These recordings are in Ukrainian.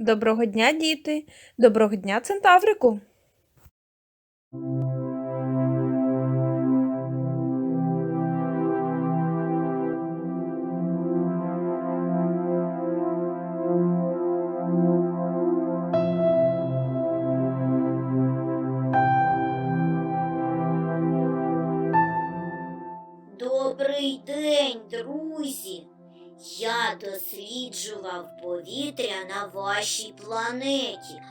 Доброго дня, діти! Доброго дня, центаврику! Добрий день, друзі! Я досліджував повітря на вашій планеті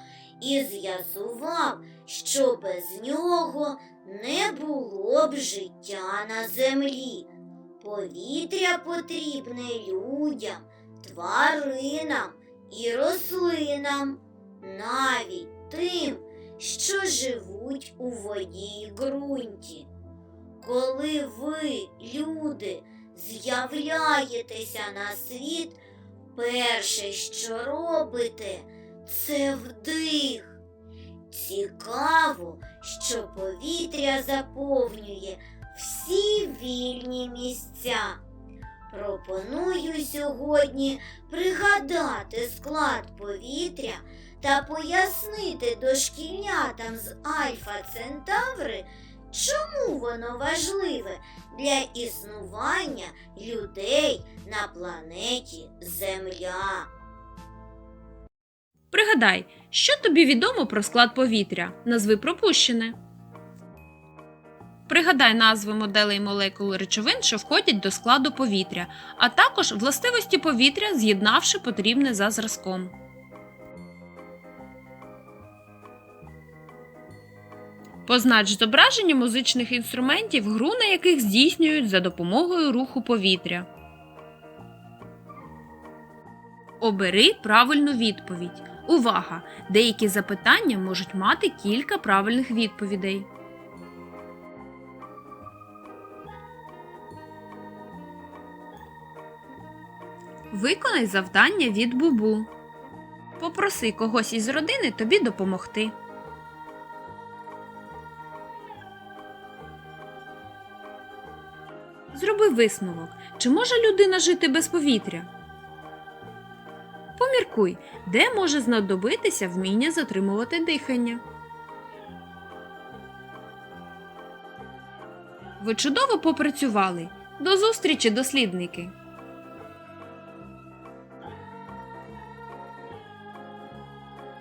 і з'ясував, що без нього не було б життя на землі. Повітря потрібне людям, тваринам і рослинам, навіть тим, що живуть у воді й ґрунті. Коли ви, люди, з'являєтеся на світ, перше, що робите, це вдих. Цікаво, що повітря заповнює всі вільні місця. Пропоную сьогодні пригадати склад повітря та пояснити дошкільнятам з Альфа Центаври, чому воно важливе для існування людей на планеті Земля. Пригадай, що тобі відомо про склад повітря? Назви пропущене. Пригадай назви моделей молекул речовин, що входять до складу повітря, а також властивості повітря, з'єднавши потрібне за зразком. Познач зображення музичних інструментів, гру на яких здійснюють за допомогою руху повітря. Обери правильну відповідь. Увага! Деякі запитання можуть мати кілька правильних відповідей. Виконай завдання від Бубу. Попроси когось із родини тобі допомогти. Зроби висновок. Чи може людина жити без повітря? Поміркуй, де може знадобитися вміння затримувати дихання. Ви чудово попрацювали. До зустрічі, дослідники!